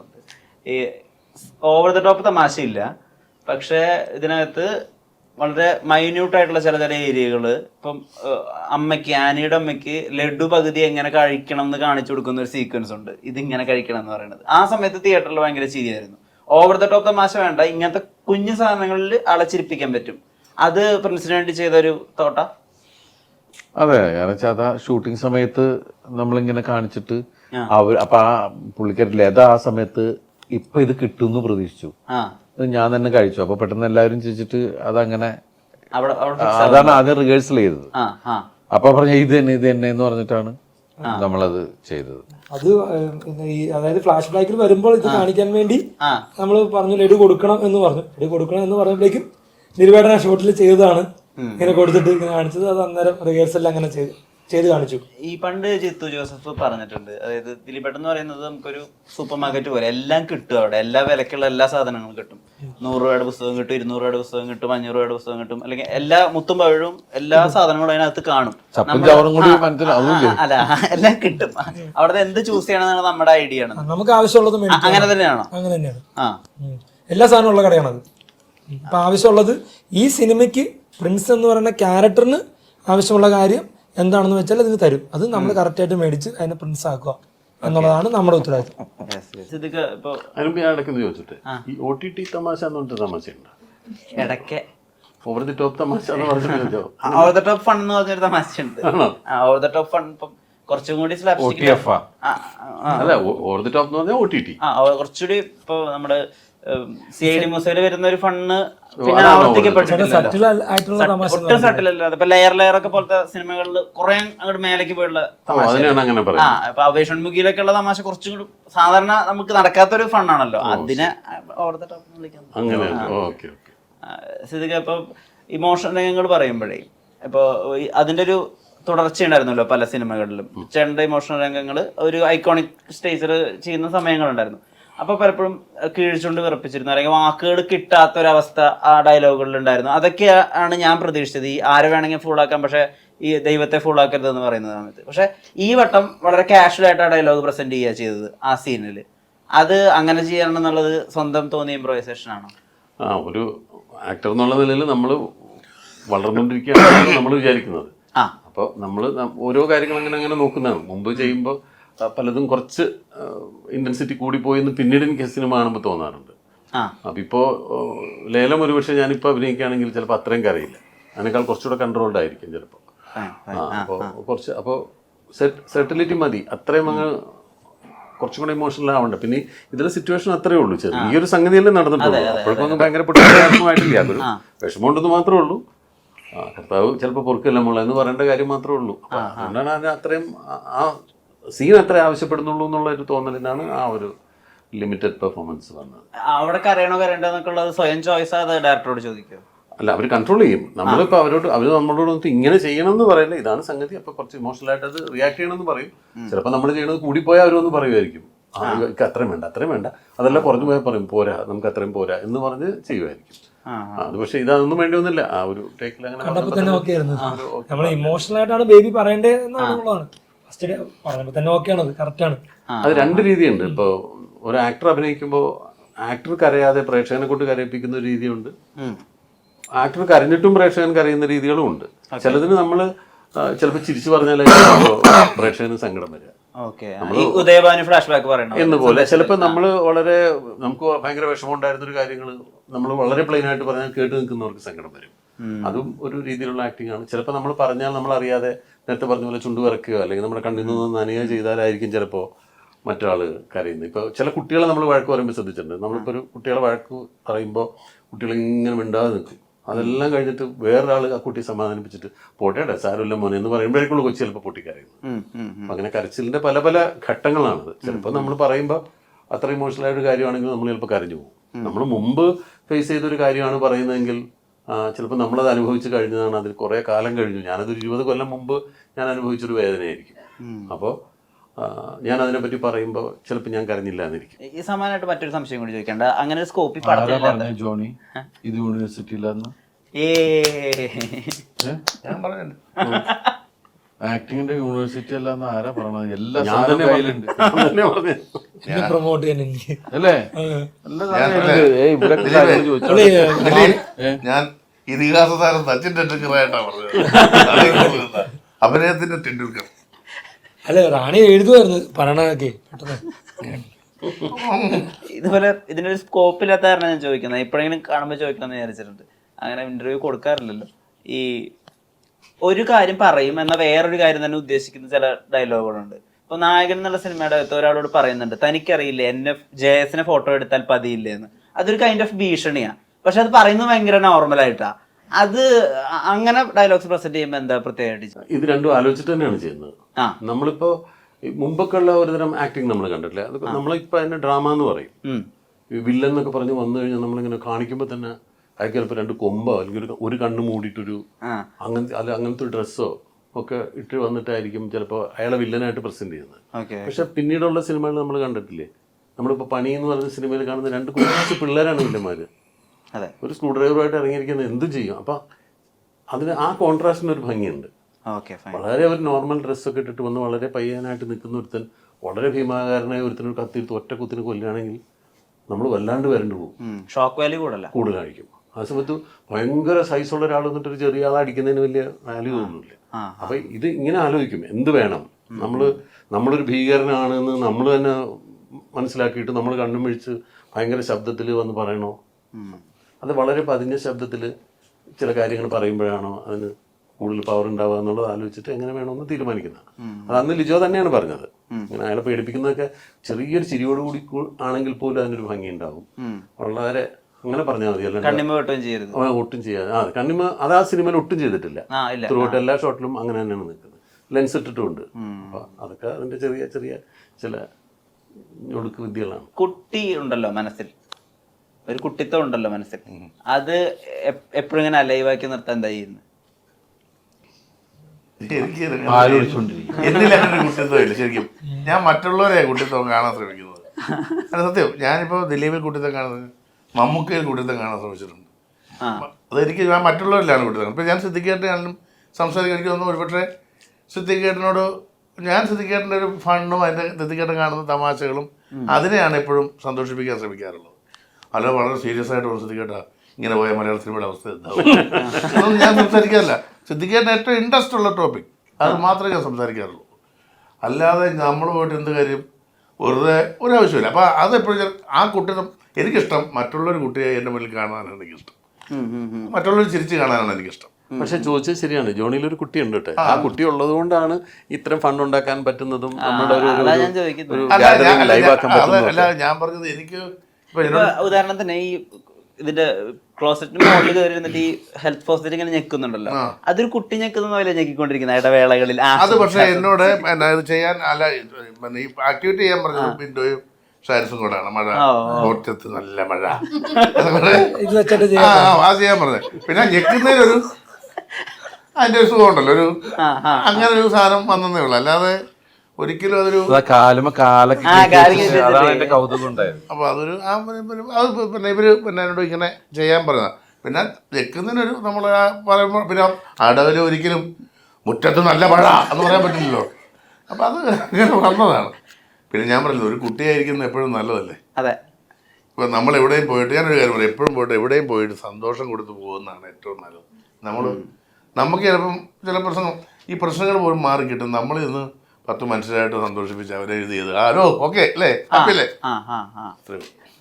ആയതുകൊണ്ട് ഈ over the top തമാശയില്ല. പക്ഷേ ഇതിനകത്ത് വളരെ മൈന്യൂട്ട് ആയിട്ടുള്ള ചില ചില ഏരിയകൾ ഇപ്പം അമ്മയ്ക്ക് ആനിയുടെ അമ്മയ്ക്ക് ലഡു പകുതി എങ്ങനെ കഴിക്കണം എന്ന് കാണിച്ചു കൊടുക്കുന്ന ഒരു സീക്വൻസ് ഉണ്ട്. ഇതിങ്ങനെ കഴിക്കണം എന്ന് പറയുന്നത്. ആ സമയത്ത് തിയേറ്ററിൽ ഭയങ്കര ചിരിയായിരുന്നു. ഓവർ ദ ടോപ്പ് തമാശ വേണ്ട. ഇങ്ങനത്തെ കുഞ്ഞു സാധനങ്ങളിൽ അളച്ചിരിപ്പിക്കാൻ പറ്റും. അത് പ്രിൻസിന് വേണ്ടി ചെയ്തൊരു തോട്ട? അതെ കാരണം വെച്ചാൽ അതാ ഷൂട്ടിംഗ് സമയത്ത് നമ്മളിങ്ങനെ കാണിച്ചിട്ട്. അവർ അപ്പൊ ആ പുള്ളിക്കാരി ലത ആ സമയത്ത് ഇപ്പൊ ഇത് കിട്ടുമെന്ന് പ്രതീക്ഷിച്ചു. ആ. ഇത് ഞാൻ തന്നെ കഴിച്ചു. അപ്പൊ പെട്ടെന്ന് എല്ലാവരും ചോദിച്ചിട്ട് അതങ്ങനെ അവിടെ അവിടെ ആ, അതാണ് ആദ്യം റിഹേഴ്സൽ ചെയ്തത്. ആ ആ. അപ്പൊ പറഞ്ഞ ഇത് തന്നെ ഇത് തന്നെ എന്ന് പറഞ്ഞിട്ടാണ് നമ്മളത് ചെയ്തത്. അത് പിന്നെ ഈ അതായത് ഫ്ലാഷ് ബാക്കിൽ വരുമ്പോൾ ഇത് കാണിക്കാൻ വേണ്ടി നമ്മൾ പറഞ്ഞു ലഡു കൊടുക്കണം എന്ന് പറഞ്ഞു. ലഡു കൊടുക്കണം എന്ന് പറഞ്ഞപ്പോഴേക്കും നിർവേടന ഷോട്ടിൽ ചെയ്തതാണ്. ഇങ്ങനെ കൊടുത്തിട്ട് ഇങ്ങനെ കാണിച്ചത്. അത് അന്നേരം റിഹേഴ്സൽ അങ്ങനെ ചെയ്ത്. ചെയ്ത് കാണിച്ചു. ഈ പണ്ട് ചിത്തു ജോസഫ് പറഞ്ഞിട്ടുണ്ട്. അതായത് ദിലീപേട്ടൻ എന്ന് പറയുന്നത് നമുക്കൊരു സൂപ്പർ മാർക്കറ്റ് പോലെ എല്ലാം കിട്ടും അവിടെ. എല്ലാ വിലക്കുള്ള എല്ലാ സാധനങ്ങളും കിട്ടും. നൂറ് രൂപയുടെ പുസ്തകം കിട്ടും ഇരുന്നൂറ് രൂപയുടെ പുസ്തകം കിട്ടും അഞ്ഞൂറ് രൂപയുടെ പുസ്തകം കിട്ടും. അല്ലെങ്കിൽ എല്ലാ മുത്തും പഴവും എല്ലാ സാധനങ്ങളും അതിനകത്ത് കാണും. അല്ല എല്ലാം കിട്ടും. അവിടെ എന്ത് ചൂസ് ചെയ്യണമെന്നാണ് നമ്മുടെ ഐഡിയ ആണ് നമുക്ക് ആവശ്യമുള്ളത് അങ്ങനെ തന്നെയാണോ? അങ്ങനെ തന്നെയാണ്. ആ. എല്ലാ സാധനവും ഉള്ള കടയാണത്. അപ്പൊ ആവശ്യമുള്ളത് ഈ സിനിമയ്ക്ക് പ്രിൻസ് എന്ന് പറയുന്ന ക്യാരക്ടറിന് ആവശ്യമുള്ള കാര്യം എന്താണെന്ന് വെച്ചാൽ അതിന് തരും. അത് നമ്മൾ കറക്റ്റായിട്ട് മേടിച്ച് അതിനെ പ്രിൻസ് ആക്കുക എന്നുള്ളതാണ് നമ്മുടെ ഉത്തരവാദിത്വം സിദ്ദിഖ് ഇപ്പൊ അതിനുമ്പ് ഞാൻ ഇടയ്ക്കൊന്ന് ചോദിച്ചിട്ട് ഈ ഒ ടി ടി തമാശ എന്ന് പറഞ്ഞിട്ട് തമാശയുണ്ട്? ഇടയ്ക്ക്. ഓവർ ദി ടോപ്പ് തമാശ എന്ന് പറഞ്ഞിട്ടോ ഓവർ ദ ടോപ്പ് ഫൺ എന്ന് പറഞ്ഞൊരു തമാശയുണ്ട്. ഓവർ ദ ടോപ്പ് ഫൺ ഇപ്പം കുറച്ചും കൂടി അല്ല ഓവർ ദി ടോപ്പ് എന്ന് പറഞ്ഞാൽ ഒ ടി ടി കുറച്ചുകൂടി ഇപ്പൊ നമ്മുടെ സി ഐ ഡി മുസയിൽ വരുന്ന ഒരു ഫണ്ണ് പിന്നെ ആവർത്തിക്കപ്പെട്ടിട്ടില്ല ഒട്ടും സട്ടിലല്ലാതെ ഇപ്പൊ ലെയർ ലെയർ ഒക്കെ പോലത്തെ സിനിമകളിൽ കുറെ അങ്ങോട്ട് മേലേക്ക് പോയുള്ള തമാശ ആ പറയുന്നത് ഇപ്പൊ അവേഷൺമുഖിയിലൊക്കെ ഉള്ള തമാശ കുറച്ചും കൂടി സാധാരണ നമുക്ക് നടക്കാത്തൊരു ഫണ്ണാണല്ലോ അതിനെ ഓക്കെ സ്ഥിതിക്ക് ഇപ്പൊ ഇമോഷൻ രംഗങ്ങൾ പറയുമ്പോഴേ ഇപ്പൊ അതിന്റെ ഒരു തുടർച്ച ഉണ്ടായിരുന്നല്ലോ പല സിനിമകളിലും ചേട്ടന്റെ ഇമോഷണൽ രംഗങ്ങൾ ഒരു ഐക്കോണിക് സ്റ്റേജർ ചെയ്യുന്ന സമയങ്ങളുണ്ടായിരുന്നു. അപ്പൊ പലപ്പോഴും കീഴ്ച്ചുകൊണ്ട് വിറപ്പിച്ചിരുന്നു. അല്ലെങ്കിൽ വാക്കുകൾ കിട്ടാത്ത ഒരവസ്ഥ ആ ഡയലോഗുകളിൽ ഉണ്ടായിരുന്നു അതൊക്കെ ആണ് ഞാൻ പ്രതീക്ഷിച്ചത്. ഈ ആരെ വേണമെങ്കിൽ ഫുള്ളാക്കാം പക്ഷെ ഈ ദൈവത്തെ ഫുള്ളാക്കരുത് എന്ന് പറയുന്ന സമയത്ത്. പക്ഷെ ഈ വട്ടം വളരെ കാഷ്വൽ ആയിട്ട് ആ ഡയലോഗ് പ്രസന്റ് ചെയ്യുക ചെയ്തത് ആ സീനിൽ അത് അങ്ങനെ ചെയ്യണം എന്നുള്ളത് സ്വന്തം തോന്നിയ ഇംപ്രൈസേഷൻ ആണോ? ആ ഒരു ആക്ടർ എന്നുള്ള നിലയിൽ നമ്മൾ വളർന്നുകൊണ്ടിരിക്കുകയാണ് നമ്മൾ വിചാരിക്കുന്നത്. ആ. അപ്പോൾ നമ്മൾ ഓരോ കാര്യങ്ങൾ അങ്ങനെ അങ്ങനെ നോക്കുന്നതാണ്. മുമ്പ് ചെയ്യുമ്പോൾ പലതും കുറച്ച് ഇന്റൻസിറ്റി കൂടിപ്പോയി എന്ന് പിന്നീട് എനിക്ക് സിനിമ കാണുമ്പോൾ തോന്നാറുണ്ട്. ആ. അപ്പോൾ ഇപ്പോൾ ലേലം ഒരുപക്ഷെ ഞാനിപ്പോൾ അഭിനയിക്കുകയാണെങ്കിൽ ചിലപ്പോൾ അത്രയും കരയില്ല അതിനേക്കാൾ കുറച്ചുകൂടെ കൺട്രോൾഡ് ആയിരിക്കും ചിലപ്പോൾ അപ്പോൾ കുറച്ച് അപ്പോൾ സെർട്ടിലിറ്റി മതി. അത്രയും അങ്ങ് കുറച്ചും കൂടെ ഇമോഷണൽ ആവണ്ട. പിന്നെ ഇതിലെ സിറ്റുവേഷൻ അത്രേ ഉള്ളൂ. ചെറിയൊരു സംഗതിയല്ലേ നടന്നിട്ടുള്ളൂ. അപ്പോഴേക്കൊന്നും ഭയങ്കര പൊട്ടിയായിട്ടില്ല അതൊരു വിഷമമുണ്ടെന്ന് മാത്രമേ ഉള്ളൂ. ആ കർത്താവ് ചിലപ്പോൾ പൊറുക്കല്ല മോളെ എന്ന് പറയേണ്ട കാര്യം മാത്രമേ ഉള്ളൂ. അപ്പൊ അതുകൊണ്ടാണ് അതിന് അത്രയും ആ സീൻ അത്ര ആവശ്യപ്പെടുന്നുള്ളൂ എന്നുള്ള ഒരു തോന്നലിനാണ് ആ ഒരു ലിമിറ്റഡ് പെർഫോമൻസ് വന്നത്. അവിടെ കരയണോ കരയണ്ടെന്നൊക്കെ ഉള്ളത് സ്വയം ചോയ്സ് അത് ഡയറക്ടറോട് ചോദിക്കും അല്ല അവർ കൺട്രോൾ ചെയ്യും. നമ്മളിപ്പോൾ അവരോട് അവർ നമ്മളോട് വന്നിട്ട് ഇങ്ങനെ ചെയ്യണം എന്ന് പറയുന്നത് ഇതാണ് സംഗതി. അപ്പോൾ കുറച്ച് ഇമോഷണൽ ആയിട്ട് അത് റിയാക്ട് ചെയ്യണമെന്ന് പറയും. ചിലപ്പോൾ നമ്മൾ ചെയ്യണത് കൂടിപ്പോയാൽ അവരൊന്ന് പറയുമായിരിക്കും. ആ എനിക്ക് അത്രയും വേണ്ട അത്രയും വേണ്ട. അതെല്ലാം കുറഞ്ഞു പോയാൽ പറയും പോരാ നമുക്ക് അത്രയും പോരാ എന്ന് പറഞ്ഞ് ചെയ്യുമായിരിക്കും. അത് പക്ഷേ ഇതൊന്നും വേണ്ടി ഒന്നുമില്ല ആ ഒരു ടേക്കിൽ അങ്ങനെ. ഇമോഷണൽ ആയിട്ടാണ് ബേബി പറയേണ്ടത് ഫസ്റ്റ് പറഞ്ഞപ്പോ തന്നെ ഓക്കെയാണ് ആണ് കറക്റ്റ് ആണ്. അത് രണ്ട് രീതിയുണ്ട്. ഇപ്പോൾ ഒരു ആക്ടർ അഭിനയിക്കുമ്പോൾ ആക്ടർ കരയാതെ പ്രേക്ഷകനെ കൊണ്ട് കരയിപ്പിക്കുന്ന ഒരു രീതിയുണ്ട്. ആക്ടർ കരഞ്ഞിട്ടും പ്രേക്ഷകൻ കരയുന്ന രീതികളും ഉണ്ട്. ചിലതിന് നമ്മൾ ചിലപ്പോൾ ചിരിച്ചു പറഞ്ഞാലേ പ്രേക്ഷകന് സങ്കടം വരിക. എന്നുപോലെ ചിലപ്പോ ഉദയഭാനു ഫ്ലാഷ് ബാക്ക് പറയണം എന്ന് പോലെ ചിലപ്പോൾ നമ്മൾ വളരെ നമുക്ക് ഭയങ്കര വിഷമം ഉണ്ടായിരുന്ന ഒരു കാര്യങ്ങൾ നമ്മൾ വളരെ പ്ലെയിൻ ആയിട്ട് പറഞ്ഞാൽ കേട്ട് നിൽക്കുന്നവർക്ക് സങ്കടം വരും. അതും ഒരു രീതിയിലുള്ള ആക്ടിംഗ് ആണ്. ചിലപ്പോൾ നമ്മൾ പറഞ്ഞാൽ നമ്മൾ അറിയാതെ നേരത്തെ പറഞ്ഞ പോലെ ചുണ്ടു വിറക്കുക അല്ലെങ്കിൽ നമ്മുടെ കണ്ണിൽ നിന്ന് നനയുക ചെയ്താലായിരിക്കും ചിലപ്പോൾ മറ്റൊരാൾ കരയുന്നത്. ഇപ്പോൾ ചില കുട്ടികളെ നമ്മൾ വഴക്ക് പറയുമ്പോൾ ശ്രദ്ധിച്ചിട്ടുണ്ട്. നമ്മളിപ്പോൾ ഒരു കുട്ടികളെ വഴക്ക് പറയുമ്പോൾ കുട്ടികൾ ഇങ്ങനെ മിണ്ടാതെ നിൽക്കും. അതെല്ലാം കഴിഞ്ഞിട്ട് വേറൊരാൾ ആ കുട്ടിയെ സമാധാനിപ്പിച്ചിട്ട് പോട്ടേടെ സാരമില്ല മോനെ എന്ന് പറയുമ്പോഴേക്കുള്ള കൊച്ചു ചിലപ്പോൾ പൊട്ടിക്കരയുന്നത് അങ്ങനെ കരച്ചിലിന്റെ പല പല ഘട്ടങ്ങളാണത്. ചിലപ്പോൾ നമ്മൾ പറയുമ്പോൾ അത്ര ഇമോഷണൽ ആയ ഒരു കാര്യമാണെങ്കിൽ നമ്മൾ ചിലപ്പോൾ കരഞ്ഞു പോകും. നമ്മൾ മുമ്പ് ഫേസ് ചെയ്തൊരു കാര്യമാണ് പറയുന്നതെങ്കിൽ ചിലപ്പോൾ നമ്മളത് അനുഭവിച്ച് കഴിഞ്ഞതാണ് അതിൽ കുറേ കാലം കഴിഞ്ഞു. ഞാനതൊരു ഇരുപത് കൊല്ലം മുമ്പ് ഞാൻ അനുഭവിച്ചൊരു വേദനയായിരിക്കും. അപ്പോൾ ഞാൻ അതിനെപ്പറ്റി പറയുമ്പോൾ ചിലപ്പോൾ ഞാൻ കരഞ്ഞില്ല എന്നിരിക്കും ഈ സമാനമായിട്ട് മറ്റൊരു സംശയം കൂടി ചോദിക്കണ്ട. അങ്ങനെ ഒരു സ്കോപ്പ് ആരാ പടത്തില്ല ജോണി? ഇത് പറഞ്ഞില്ല ആക്ടിങ്ങിന്റെ യൂണിവേഴ്സിറ്റി അല്ലാന്ന് ആരാ പറയണത്? എല്ലാ ഞാൻ തന്നെ കയ്യിലുണ്ട്. പ്രൊമോട്ട് ചെയ്യാൻ എനിക്ക്. അല്ലേ. എല്ലാ അല്ലേ, ഞാൻ ഇതിഹാസ താരം സച്ചിൻ ടെണ്ടുൽക്കറായിട്ടാണ് പറഞ്ഞത്. അഭിനയത്തിന്റെ ടെണ്ടുൽക്കർ. അല്ല റാണി എഴുതുമായിരുന്നു പറയണതൊക്കെ പെട്ടെന്ന്. ഇതുപോലെ ഇതിനൊരു സ്കോപ്പ് ഇല്ലാത്ത കാരണം ഞാൻ ചോദിക്കുന്നത് എപ്പോഴെങ്കിലും കാണുമ്പോൾ ചോദിക്കണമെന്ന് വിചാരിച്ചിട്ടുണ്ട്. അങ്ങനെ ഇന്റർവ്യൂ കൊടുക്കാറില്ലല്ലോ. ഈ ഒരു കാര്യം പറയും എന്ന വേറൊരു കാര്യം തന്നെ ഉദ്ദേശിക്കുന്ന ചില ഡയലോഗുകളുണ്ട് ഇപ്പൊ നായകൻ എന്നുള്ള സിനിമയുടെ അകത്ത് ഒരാളോട് പറയുന്നുണ്ട് തനിക്കറിയില്ല എന്നെ ജയസിനെ ഫോട്ടോ എടുത്താൽ പതിയില്ലേ എന്ന് അതൊരു കൈൻഡ് ഓഫ് ഭീഷണിയാ. പക്ഷെ അത് പറയുന്നത് ഭയങ്കര നോർമൽ ആയിട്ടാ. അത് അങ്ങനെ ഡയലോഗ്സ് പ്രസന്റ് ചെയ്യുമ്പോൾ എന്താ പ്രത്യേകമായിട്ട് ഇത് രണ്ടും ആലോചിച്ചിട്ട് തന്നെയാണ് ചെയ്യുന്നത്. ആ. നമ്മളിപ്പോ മുമ്പൊക്കെ ഉള്ള ഒരുതരം ആക്ടിങ് നമ്മൾ കണ്ടിട്ടില്ല? അത് നമ്മളിപ്പോ അതിന്റെ ഡ്രാമ എന്ന് പറയും. വില്ലൻ എന്നൊക്കെ പറഞ്ഞ് വന്നു കഴിഞ്ഞാൽ നമ്മളിങ്ങനെ കാണിക്കുമ്പോൾ തന്നെ അയാൾക്ക് ചിലപ്പോൾ രണ്ട് കൊമ്പോ അല്ലെങ്കിൽ ഒരു ഒരു കണ്ണ് മൂടിയിട്ടൊരു അങ്ങനത്തെ അല്ല അങ്ങനത്തെ ഒരു ഡ്രസ്സോ ഒക്കെ ഇട്ട് വന്നിട്ടായിരിക്കും ചിലപ്പോൾ അയാളെ വില്ലനായിട്ട് പ്രസന്റ് ചെയ്യുന്നത്. പക്ഷെ പിന്നീടുള്ള സിനിമകൾ നമ്മൾ കണ്ടിട്ടില്ലേ? നമ്മളിപ്പോൾ പണി എന്ന് പറയുന്ന സിനിമയിൽ കാണുന്ന രണ്ട് കുറച്ച് പിള്ളേരാണ് വില്ലന്മാര് അതെ. ഒരു സ്ക്രൂ ഡ്രൈവറായിട്ട് ഇറങ്ങിയിരിക്കുന്നത് എന്തും ചെയ്യും? അപ്പം അതിന് ആ കോൺട്രാസ്റ്റിന് ഒരു ഭംഗിയുണ്ട്. വളരെ ഒരു നോർമൽ ഡ്രസ്സൊക്കെ ഇട്ടിട്ട് വന്ന് വളരെ പയ്യനായിട്ട് നിൽക്കുന്ന ഒരുത്തൻ വളരെ ഭീമാകാരനായ ഒരുത്തനൊരു കത്തിരുത്ത് ഒറ്റ കുത്തിന് കൊല്ലുകയാണെങ്കിൽ നമ്മൾ വല്ലാണ്ട് വരണ്ടു പോകും. ഷോക്ക് വാല്യൂ കൂടല്ല കൂടുതലായിരിക്കും. ആ സമയത്ത് ഭയങ്കര സൈസുള്ള ഒരാൾ വന്നിട്ട് ഒരു ചെറിയ ആളടിക്കുന്നതിന് അടിക്കുന്നതിന് വലിയ വാല്യൂ ഒന്നുമില്ല. അപ്പൊ ഇത് ഇങ്ങനെ ആലോചിക്കും. എന്ത് വേണം? നമ്മൾ നമ്മളൊരു ഭീകരനാണെന്ന് നമ്മൾ തന്നെ മനസ്സിലാക്കിയിട്ട് നമ്മൾ കണ്ണും മിഴിച്ച് ഭയങ്കര ശബ്ദത്തിൽ വന്ന് പറയണോ? അത് വളരെ പതിഞ്ഞ ശബ്ദത്തിൽ ചില കാര്യങ്ങൾ പറയുമ്പോഴാണോ അതിന് കൂടുതൽ പവർ ഉണ്ടാവുക എന്നുള്ളത് ആലോചിച്ചിട്ട് എങ്ങനെ വേണമെന്ന് തീരുമാനിക്കുന്നത്. അത് അന്ന് ലിജോ തന്നെയാണ് പറഞ്ഞത്. ഇങ്ങനെ അയാളെ പേടിപ്പിക്കുന്നതൊക്കെ ചെറിയൊരു ചിരിയോടുകൂടി ആണെങ്കിൽ പോലും അതിനൊരു ഭംഗി ഉണ്ടാവും. വളരെ അങ്ങനെ പറഞ്ഞാൽ മതി. അല്ലാണ്ട് ആ, ഒട്ടും ചെയ്യാതെ ആ കണ്ണിമ അത് ആ സിനിമയിൽ ഒട്ടും ചെയ്തിട്ടില്ല. ത്രൂട്ട് എല്ലാ ഷോട്ടിലും അങ്ങനെ തന്നെയാണ് നിൽക്കുന്നത്. ലെൻസ് ഇട്ടിട്ടുമുണ്ട്. അപ്പൊ അതൊക്കെ അതിന്റെ ചെറിയ ചെറിയ ചില ഒടുക്ക് വിദ്യകളാണ്. കുട്ടി ഉണ്ടല്ലോ മനസ്സിൽ. ഒരു കുട്ടിത്തം ഉണ്ടല്ലോ മനസ്സിൽ. അത് എപ്പോഴും ഇങ്ങനെ അലൈവാക്കി നിർത്താൻ എന്താ ചെയ്യുന്നത് ഇല്ല ശരിക്കും. ഞാൻ മറ്റുള്ളവരെ കുട്ടിത്തം കാണാൻ ശ്രമിക്കുന്നത്. അല്ല സത്യം ഞാനിപ്പോൾ ദിലീപിൽ കുട്ടിത്തം കാണുന്നത് മമ്മൂക്കയിൽ കുട്ടിത്തം കാണാൻ ശ്രമിച്ചിട്ടുണ്ട്. ആ. അതെനിക്ക് ഞാൻ മറ്റുള്ളവരിലാണ് കുട്ടിത്തം ഇപ്പം ഞാൻ സിദ്ധിക്കേട്ടനാണെങ്കിലും സംസാരിക്കാൻ എനിക്ക് തോന്നുന്നു ഒരുപക്ഷെ സിദ്ധിക്കേട്ടനോട് ഞാൻ സിദ്ധിക്കേട്ടന്റെ ഒരു ഫണ്ടും അതിന്റെ സിദ്ധിക്കേട്ടൻ കാണുന്ന തമാശകളും അതിനെയാണ് എപ്പോഴും സന്തോഷിപ്പിക്കാൻ ശ്രമിക്കാറുള്ളത്. അല്ല വളരെ സീരിയസ് ആയിട്ട് ഒരു സിദ്ദിഖേട്ട ഇങ്ങനെ പോയ മലയാള സിനിമയുടെ അവസ്ഥ എന്താവും? അതൊന്നും ഞാൻ സംസാരിക്കാറില്ല. സിദ്ധിക്കേട്ട ഏറ്റവും ഇൻട്രസ്റ്റ് ഉള്ള ടോപ്പിക് അത് മാത്രമേ ഞാൻ സംസാരിക്കാറുള്ളൂ. അല്ലാതെ നമ്മൾ പോയിട്ട് എന്ത് കാര്യം? വെറുതെ ഒരാവശ്യമില്ല അപ്പോൾ അതെപ്പോഴും ആ കുട്ടി എനിക്കിഷ്ടം. മറ്റുള്ളൊരു കുട്ടിയെ എന്റെ മുന്നിൽ കാണാനാണ് എനിക്കിഷ്ടം. മറ്റുള്ളവർ ചിരിച്ച് കാണാനാണ് എനിക്കിഷ്ടം. പക്ഷെ ചോദിച്ചത് ശരിയാണ്. ജോണിയിൽ ഒരു കുട്ടിയുണ്ട് കേട്ടോ. ആ. കുട്ടി ഉള്ളത് കൊണ്ടാണ് ഇത്രയും ഫണ്ട് ഉണ്ടാക്കാൻ പറ്റുന്നതും നമ്മുടെ ഒരു-. അല്ല, ഞാൻ- പറഞ്ഞത് എനിക്ക് ഉദാഹരണത്തിന് ഈ ഇതിന്റെ ക്ലോസറ്റിന് മുകളിൽ കയറി ഇരുന്നിട്ട് ഈ ഹെൽത്ത് പോസ്റ്റിൽ ഇങ്ങനെ ഞെക്കുന്നുണ്ടല്ലോ. അതൊരു കുട്ടി ഞെക്കുന്ന പോലെ ഞെക്കിക്കൊണ്ടിരിക്കുന്ന ഇടവേളകളിൽ അത് പക്ഷേ എന്നോട് എന്നാ ഇത് ചെയ്യാൻ അല്ല ഈ ആക്ടിവിറ്റി ചെയ്യാൻ പറഞ്ഞത് വിൻഡോയും ഷാരിഫും കൂടാണ് മഴ. ഓറ്റത്ത് നല്ല മഴ. അതുകൊണ്ട് ഇത് വെച്ചിട്ട് ചെയ്യാം. ആ, അത് ചെയ്യാൻ പറഞ്ഞത്. പിന്നെ ഞെക്കുന്നതിനൊരു അതിന്റെ ഒരു സുഖം ഉണ്ടല്ലോ ഒരു. അങ്ങനെ ഒരു സാധനം വന്നതേ ഉള്ളൂ. അല്ലാതെ ഒരിക്കലും അതൊരു അതാ കാലുമ കാലൊക്കെ ആ, കയറ്റി കാൽ അതാണ് എന്റെ കൗതുകം ഉണ്ടായത്. അപ്പോൾ അതൊരു ആ അത് പിന്നെ ഇവർ പിന്നെ എന്നോട് ഇങ്ങനെ ചെയ്യാൻ പറഞ്ഞതാണ് പിന്നെ വെക്കുന്നതിനൊരു നമ്മൾ ആ പറയുമ്പോൾ പിന്നെ അടവിൽ ഒരിക്കലും മുറ്റത്ത് നല്ല മഴ എന്ന് പറയാൻ പറ്റില്ലല്ലോ. അപ്പൊ അത് അങ്ങനെ വന്നതാണ് പിന്നെ ഞാൻ പറഞ്ഞില്ല ഒരു കുട്ടിയായിരിക്കുന്നത് എപ്പോഴും നല്ലതല്ലേ? അതെ. ഇപ്പൊ നമ്മൾ എവിടെയും പോയിട്ട് ഞാനൊരു കാര്യം പറയാം എപ്പോഴും പോയിട്ട് എവിടെയും പോയിട്ട് സന്തോഷം കൊടുത്ത് പോകുന്നതാണ് ഏറ്റവും നല്ലത്. നമ്മൾ നമുക്ക് ചിലപ്പം ചില പ്രശ്നം ഈ പ്രശ്നങ്ങൾ പോലും മാറി കിട്ടും നമ്മൾ ഇന്ന് പത്ത് മനുഷ്യരായിട്ട് സന്തോഷിപ്പിച്ച് അവരെ ഇത് ചെയ്ത് ആരോ ഓക്കെ അല്ലേ? ആ അല്ലേ